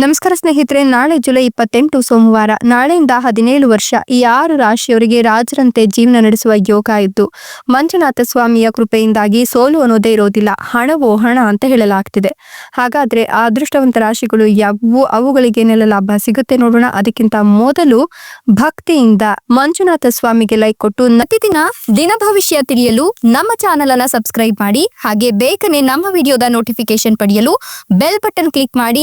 ನಮಸ್ಕಾರ ಸ್ನೇಹಿತರೆ ನಾಳೆ ಜುಲೈ ಇಪ್ಪತ್ತೆಂಟು ಸೋಮವಾರ ನಾಳೆಯಿಂದ ಹದಿನೇಳು ವರ್ಷ ಈ ಆರು ರಾಶಿಯವರಿಗೆ ರಾಜರಂತೆ ಜೀವನ ನಡೆಸುವ ಯೋಗ ಇದ್ದು ಮಂಜುನಾಥ ಸ್ವಾಮಿಯ ಕೃಪೆಯಿಂದಾಗಿ ಸೋಲು ಅನ್ನೋದೇ ಇರೋದಿಲ್ಲ ಹಣವೋ ಹಣ ಅಂತ ಹೇಳಲಾಗ್ತಿದೆ. ಹಾಗಾದ್ರೆ ಆ ಅದೃಷ್ಟವಂತ ರಾಶಿಗಳು ಯಾವುವು? ಅವುಗಳಿಗೇನೆಲ್ಲ ಲಾಭ ಸಿಗುತ್ತೆ ನೋಡೋಣ. ಅದಕ್ಕಿಂತ ಮೊದಲು ಭಕ್ತಿಯಿಂದ ಮಂಜುನಾಥ ಸ್ವಾಮಿಗೆ ಲೈಕ್ ಕೊಟ್ಟು ಪ್ರತಿದಿನ ದಿನ ಭವಿಷ್ಯ ತಿಳಿಯಲು ನಮ್ಮ ಚಾನೆಲ್ ಅನ್ನ ಸಬ್ಸ್ಕ್ರೈಬ್ ಮಾಡಿ ಹಾಗೆ ಬೇಗನೆ ನಮ್ಮ ವಿಡಿಯೋದ ನೋಟಿಫಿಕೇಶನ್ ಪಡೆಯಲು ಬೆಲ್ ಬಟನ್ ಕ್ಲಿಕ್ ಮಾಡಿ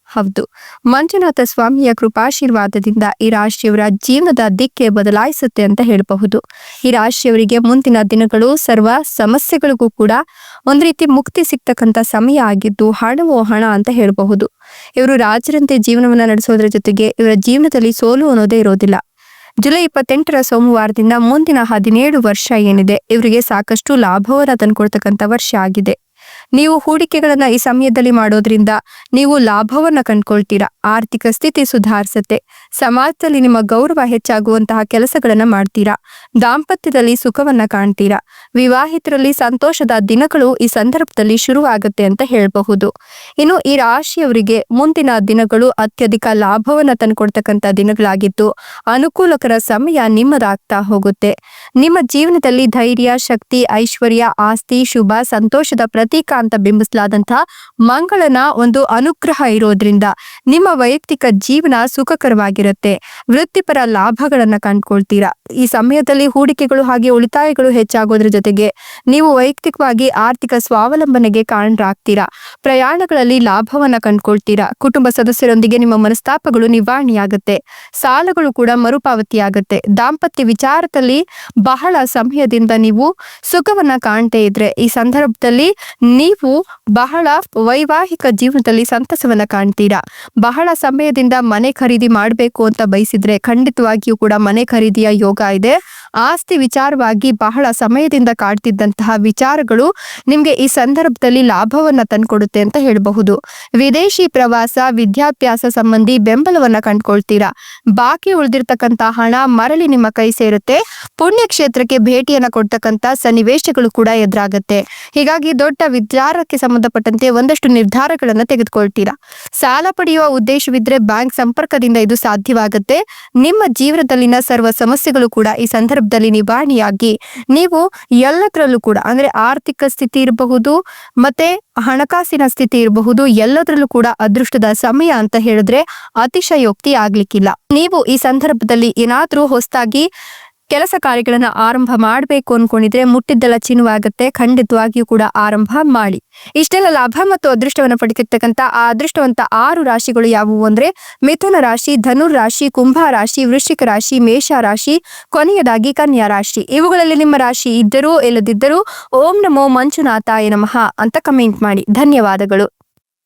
ಹೌದು. ಮಂಜುನಾಥ ಸ್ವಾಮಿಯ ಕೃಪಾಶೀರ್ವಾದದಿಂದ ಈ ರಾಶಿಯವರ ಜೀವನದ ದಿಕ್ಕೆ ಬದಲಾಯಿಸುತ್ತೆ ಅಂತ ಹೇಳಬಹುದು. ಈ ರಾಶಿಯವರಿಗೆ ಮುಂದಿನ ದಿನಗಳು ಸರ್ವ ಸಮಸ್ಯೆಗಳಿಗೂ ಕೂಡ ಒಂದ್ ರೀತಿ ಮುಕ್ತಿ ಸಿಗ್ತಕ್ಕಂಥ ಸಮಯ ಆಗಿದ್ದು ಹಣವೋ ಹಣ ಅಂತ ಹೇಳಬಹುದು. ಇವರು ರಾಜರಂತೆ ಜೀವನವನ್ನ ನಡೆಸೋದ್ರ ಜೊತೆಗೆ ಇವರ ಜೀವನದಲ್ಲಿ ಸೋಲು ಅನ್ನೋದೇ ಇರೋದಿಲ್ಲ. ಜುಲೈ ಇಪ್ಪತ್ತೆಂಟರ ಸೋಮವಾರದಿಂದ ಮುಂದಿನ ಹದಿನೇಳು ವರ್ಷ ಏನಿದೆ, ಇವರಿಗೆ ಸಾಕಷ್ಟು ಲಾಭವನ್ನ ತಂದುಕೊಡ್ತಕ್ಕಂಥ ವರ್ಷ ಆಗಿದೆ. ನೀವು ಹೂಡಿಕೆಗಳನ್ನ ಈ ಸಮಯದಲ್ಲಿ ಮಾಡೋದ್ರಿಂದ ನೀವು ಲಾಭವನ್ನ ಕಂಡ್ಕೊಳ್ತೀರಾ. ಆರ್ಥಿಕ ಸ್ಥಿತಿ ಸುಧಾರಿಸುತ್ತೆ. ಸಮಾಜದಲ್ಲಿ ನಿಮ್ಮ ಗೌರವ ಹೆಚ್ಚಾಗುವಂತಹ ಕೆಲಸಗಳನ್ನ ಮಾಡ್ತೀರಾ. ದಾಂಪತ್ಯದಲ್ಲಿ ಸುಖವನ್ನ ಕಾಣ್ತೀರಾ. ವಿವಾಹಿತರಲ್ಲಿ ಸಂತೋಷದ ದಿನಗಳು ಈ ಸಂದರ್ಭದಲ್ಲಿ ಶುರುವಾಗುತ್ತೆ ಅಂತ ಹೇಳಬಹುದು. ಇನ್ನು ಈ ರಾಶಿಯವರಿಗೆ ಮುಂದಿನ ದಿನಗಳು ಅತ್ಯಧಿಕ ಲಾಭವನ್ನ ತಂದುಕೊಡ್ತಕ್ಕಂಥ ದಿನಗಳಾಗಿದ್ದು, ಅನುಕೂಲಕರ ಸಮಯ ನಿಮ್ಮದಾಗ್ತಾ ಹೋಗುತ್ತೆ. ನಿಮ್ಮ ಜೀವನದಲ್ಲಿ ಧೈರ್ಯ, ಶಕ್ತಿ, ಐಶ್ವರ್ಯ, ಆಸ್ತಿ, ಶುಭ, ಸಂತೋಷದ ಪ್ರತೀಕ ಅಂತ ಬಿಂಬಿಸಲಾದಂತಹ ಮಂಗಳನ ಒಂದು ಅನುಗ್ರಹ ಇರೋದ್ರಿಂದ ನಿಮ್ಮ ವೈಯಕ್ತಿಕ ಜೀವನ ಸುಖಕರವಾಗಿರುತ್ತೆ. ವೃತ್ತಿಪರ ಲಾಭಗಳನ್ನ ಕಂಡುಕೊಳ್ತೀರಾ. ಈ ಸಮಯದಲ್ಲಿ ಹೂಡಿಕೆಗಳು ಹಾಗೆ ಉಳಿತಾಯಗಳು ಹೆಚ್ಚಾಗೋದ್ರ ಜೊತೆಗೆ ನೀವು ವೈಯಕ್ತಿಕವಾಗಿ ಆರ್ಥಿಕ ಸ್ವಾವಲಂಬನೆಗೆ ಕಾರಣರಾಗ್ತೀರಾ. ಪ್ರಯಾಣಗಳಲ್ಲಿ ಲಾಭವನ್ನ ಕಂಡ್ಕೊಳ್ತೀರಾ. ಕುಟುಂಬ ಸದಸ್ಯರೊಂದಿಗೆ ನಿಮ್ಮ ಮನಸ್ತಾಪಗಳು ನಿವಾರಣೆಯಾಗುತ್ತೆ. ಸಾಲಗಳು ಕೂಡ ಮರುಪಾವತಿಯಾಗುತ್ತೆ. ದಾಂಪತ್ಯ ವಿಚಾರದಲ್ಲಿ ಬಹಳ ಸಮಯದಿಂದ ನೀವು ಸುಖವನ್ನ ಕಾಣ್ತೇ ಇದ್ರೆ ಈ ಸಂದರ್ಭದಲ್ಲಿ ನೀವು ಬಹಳ ವೈವಾಹಿಕ ಜೀವನದಲ್ಲಿ ಸಂತಸವನ್ನ ಕಾಣ್ತೀರಾ? ಬಹಳ ಸಮಯದಿಂದ ಮನೆ ಖರೀದಿ ಮಾಡಬೇಕು ಅಂತ ಬಯಸಿದ್ರೆ ಖಂಡಿತವಾಗಿಯೂ ಕೂಡ ಮನೆ ಖರೀದಿಯ ಯೋಗ ಇದೆ. ಆಸ್ತಿ ವಿಚಾರವಾಗಿ ಬಹಳ ಸಮಯದಿಂದ ಕಾಡ್ತಿದ್ದಂತಹ ವಿಚಾರಗಳು ನಿಮ್ಗೆ ಈ ಸಂದರ್ಭದಲ್ಲಿ ಲಾಭವನ್ನ ತಂದ್ಕೊಡುತ್ತೆ ಅಂತ ಹೇಳಬಹುದು. ವಿದೇಶಿ ಪ್ರವಾಸ, ವಿದ್ಯಾಭ್ಯಾಸ ಸಂಬಂಧಿ ಬೆಂಬಲವನ್ನ ಕಂಡ್ಕೊಳ್ತೀರಾ? ಬಾಕಿ ಉಳಿದಿರ್ತಕ್ಕಂಥ ಹಣ ಮರಳಿ ನಿಮ್ಮ ಕೈ ಸೇರುತ್ತೆ. ಪುಣ್ಯಕ್ಷೇತ್ರಕ್ಕೆ ಭೇಟಿಯನ್ನ ಕೊಡ್ತಕ್ಕಂಥ ಸನ್ನಿವೇಶಗಳು ಕೂಡ ಎದುರಾಗತ್ತೆ. ಹೀಗಾಗಿ ದೊಡ್ಡ ವಿಚಾರಕ್ಕೆ ಸಂಬಂಧಪಟ್ಟಂತೆ ಒಂದಷ್ಟು ನಿರ್ಧಾರಗಳನ್ನು ತೆಗೆದುಕೊಳ್ತೀರಾ? ಸಾಲ ಪಡೆಯುವ ಉದ್ದೇಶವಿದ್ರೆ ಬ್ಯಾಂಕ್ ಸಂಪರ್ಕದಿಂದ ಇದು ಸಾಧ್ಯವಾಗುತ್ತೆ. ನಿಮ್ಮ ಜೀವನದಲ್ಲಿನ ಸರ್ವ ಸಮಸ್ಯೆಗಳು ಕೂಡ ಈ ಸಂದರ್ಭದಲ್ಲಿ ನಿವಾರಣೆಯಾಗಿ ನೀವು ಎಲ್ಲದರಲ್ಲೂ ಕೂಡ ಅಂದ್ರೆ ಆರ್ಥಿಕ ಸ್ಥಿತಿ ಇರಬಹುದು, ಮತ್ತೆ ಹಣಕಾಸಿನ ಸ್ಥಿತಿ ಇರಬಹುದು, ಎಲ್ಲದರಲ್ಲೂ ಕೂಡ ಅದೃಷ್ಟದ ಸಮಯ ಅಂತ ಹೇಳಿದ್ರೆ ಅತಿಶಯೋಕ್ತಿ ಆಗ್ಲಿಕ್ಕಿಲ್ಲ. ನೀವು ಈ ಸಂದರ್ಭದಲ್ಲಿ ಏನಾದ್ರೂ ಹೊಸದಾಗಿ ಕೆಲಸ ಕಾರ್ಯಗಳನ್ನು ಆರಂಭ ಮಾಡಬೇಕು ಅನ್ಕೊಂಡಿದ್ರೆ ಮುಟ್ಟಿದ್ದೆಲ್ಲ ಚಿನ್ನವಾಗುತ್ತೆ ಖಂಡಿತವಾಗಿಯೂ ಕೂಡ ಆರಂಭ ಮಾಡಿ. ಇಷ್ಟೆಲ್ಲ ಲಾಭ ಮತ್ತು ಅದೃಷ್ಟವನ್ನು ಪಡೆದಿರ್ತಕ್ಕಂಥ ಆ ಅದೃಷ್ಟವಂತ ಆರು ರಾಶಿಗಳು ಯಾವುವು ಅಂದ್ರೆ ಮಿಥುನ ರಾಶಿ ಧನುರ್ ರಾಶಿ, ಕುಂಭ ರಾಶಿ, ವೃಶ್ಚಿಕ ರಾಶಿ, ಮೇಷ ರಾಶಿ, ಕೊನೆಯದಾಗಿ ಕನ್ಯಾ ರಾಶಿ. ಇವುಗಳಲ್ಲಿ ನಿಮ್ಮ ರಾಶಿ ಇದ್ದರೂ, ಇಲ್ಲದಿದ್ದರೂ ಓಂ ನಮೋ ಮಂಜುನಾಥಾಯ ನಮಃ ಅಂತ ಕಮೆಂಟ್ ಮಾಡಿ. ಧನ್ಯವಾದಗಳು.